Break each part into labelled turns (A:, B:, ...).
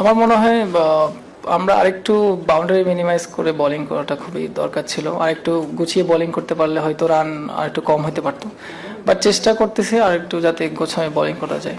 A: আমার মনে হয় আমরা আরেকটু বাউন্ডারি মিনিমাইজ করে বোলিং করাটা খুবই দরকার ছিল। আরেকটু গুছিয়ে বোলিং করতে পারলে হয়তো রান আরেকটু কম হতে পারতো। বাট চেষ্টা করতেছি আরেকটু যাতে গোছায় বোলিং করা যায়।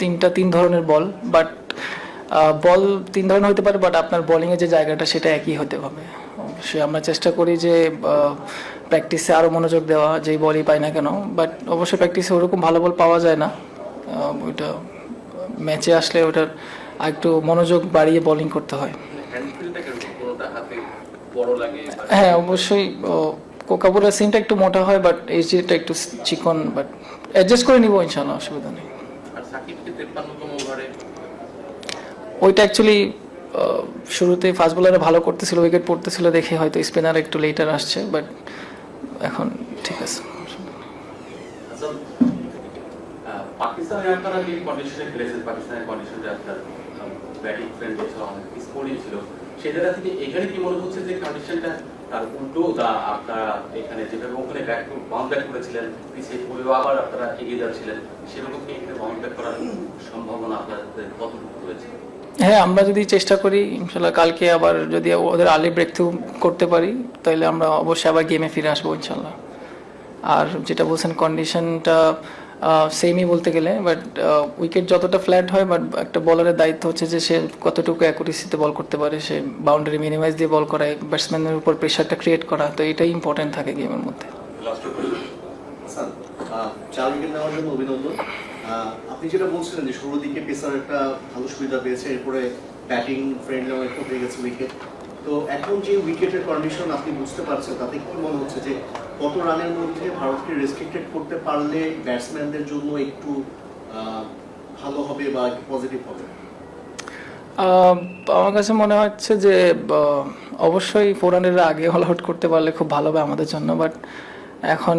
B: তিনটা,
A: তিন ধরনের বল বাট বল তিন ধরনের হতে পারে বাট আপনার বোলিংয়ের যে জায়গাটা সেটা একই হতে হবে। অবশ্যই আমরা চেষ্টা করি যে প্র্যাকটিসে আরও মনোযোগ দেওয়া, যেই বলই পাই না কেন বাট অবশ্যই প্র্যাকটিসে ওরকম ভালো বল পাওয়া যায় না। ওইটা ম্যাচে আসলে ওটার একটু মনোযোগ বাড়িয়ে বোলিং করতে হয়। হ্যাঁ অবশ্যই কোকাপুরের সিনটা একটু মোটা হয় বাট এইচডিটা একটু চিকন বাট অ্যাডজাস্ট করে নিব ইনশাল্লাহ অসুবিধা নেই।
B: সাকিবকে তেপ্পান্নতম ওভারে?
A: ওইটা অ্যাকচুয়ালি শুরুতে ফাস্ট বোলারে ভালো করতেছিল উইকেট পড়তেছিল দেখে হয়তো স্পিনার একটু লেটার আসছে বাট এখন ঠিক আছে।
C: আচ্ছা, আপনারা যে কন্ডিশনে খেলেছেন? পাকিস্তানের কন্ডিশনটা আপনার ব্যাটিং ফ্রেন্ড ছিল অনেক স্কোরিং ছিল। সেই জায়গা থেকে এখানে কি মনে হচ্ছে যে কন্ডিশনটা তার উল্টো তা আপনারা এখানে যেভাবে ওখানে ব্যাক বাউন্ড ব্যাক করেছিলেন, পিছিয়ে পড়েও আবার আপনারা এগিয়ে যাচ্ছিলেন, সেরকম কি এখানে বাউন্ড ব্যাক করার সম্ভাবনা আপনাদের কতটুকু রয়েছে?
A: হ্যাঁ আমরা যদি চেষ্টা করি ইনশাল্লাহ কালকে আবার যদি ওদের আর্লি ব্রেক থ্রু করতে পারি তাহলে আমরা অবশ্যই আবার গেমে ফিরে আসব ইনশাল্লাহ আর যেটা বলছেন কন্ডিশনটা সেমই বলতে গেলে বাট উইকেট যতটা ফ্ল্যাট হয় বাট একটা বলারের দায়িত্ব হচ্ছে যে সে কতটুকু অ্যাকুরেসিতে বল করতে পারে সে বাউন্ডারি মিনিমাইজ দিয়ে বল করায় ব্যাটসম্যানের উপর প্রেশারটা ক্রিয়েট করা তো এটাই ইম্পর্টেন্ট থাকে গেমের মধ্যে।
D: চার উইকেট নেওয়ার জন্য অভিনন্দন। আপনি যেটা বলছিলেন যে শুরুর দিকে পেসার একটা ভালো সুবিধা পেয়েছে এরপরে ব্যাটিং ফ্রেন্ডলিও একটু হয়ে গেছে উইকেট তো এখন যে উইকেটের কন্ডিশন আপনি বুঝতে পারছেন তাতে কি মনে হচ্ছে যে কত রানের মধ্যে ভারতকে রেস্ট্রিক্টেড করতে পারলে ব্যাটসম্যানদের জন্য একটু ভালো হবে বা পজিটিভ হবে?
A: আমার কাছে মনে হচ্ছে যে অবশ্যই ফোর হান্ড্রেডের আগে অল আউট করতে পারলে খুব ভালো হবে আমাদের জন্য বাট এখন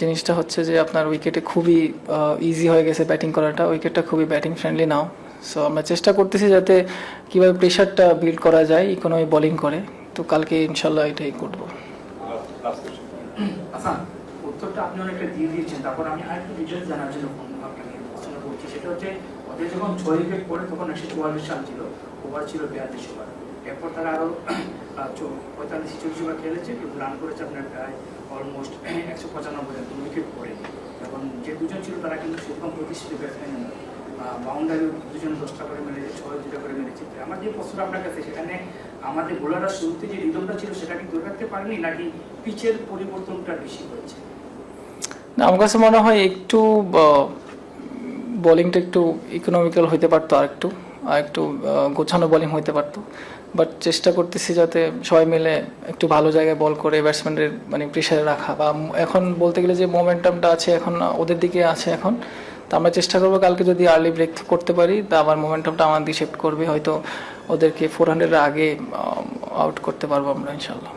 A: জিনিসটা হচ্ছে যে আপনার উইকেটে খুবই ইজি হয়ে গেছে ব্যাটিং করাটা উইকেটটা খুবই ব্যাটিং ফ্রেন্ডলি নাও সো আমরা চেষ্টা করতেছি যাতে কীভাবে প্রেশারটা বিল্ড করা যায় ইকোনমি বোলিং করে। তো কালকে ইনশাল্লাহ এটাই করব।
E: আচ্ছা উত্তরটা আপনি অনেকটা দিয়ে দিয়েছেন, তারপর আমি আরেকটু ডিটেলস জানার জন্য ফোন আপনাকে প্রশ্ন করছি। সেটা হচ্ছে, ওদের যখন ছয় উইকেট পড়ে, তখন একশো চুয়াল্লিশ রান ছিল ওভার ছিল বিয়াল্লিশ ওভার এরপর তারা আরও পঁয়তাল্লিশ, ছিচল্লিশ ওভার খেলেছে, কিন্তু রান করেছে আপনার প্রায় অলমোস্ট একশো পঁচানব্বই রান দু উইকেট পড়ে। এবং যে দুজন ছিল, তারা কিন্তু সেরকম প্রতিষ্ঠিত ব্যাটসম্যান বাউন্ডারি দুজন দশটা করে মেরেছে, ছয় দুটা করে মেরেছে। আমার যে প্রশ্নটা আপনার কাছে, সেখানে আমাদের বোলাররা শুরুতে যে রিদমটা ছিল সেটা কি ধরে রাখতে পারেনি নাকি পিচের পরিবর্তনটা বেশি হয়েছে?
A: না, আমার কাছে মনে হয় একটু বোলিংটা একটু ইকোনমিক্যাল হইতে পারতো আর একটু আর একটু গোছানো বোলিং হইতে পারতো। বাট চেষ্টা করতেছি যাতে সবাই মিলে একটু ভালো জায়গায় বল করে ব্যাটসম্যানদের মানে প্রেশারে রাখা। বা এখন বলতে গেলে যে মোমেন্টামটা আছে এখন ওদের দিকে আছে এখন তো আমরা চেষ্টা করব কালকে যদি আর্লি ব্রেক করতে পারি তা আবার মোমেন্টামটা আমার দিকে শিফট করবে। হয়তো ওদেরকে ফোর হান্ড্রেডের আগে আউট করতে পারব আমরা ইনশাল্লাহ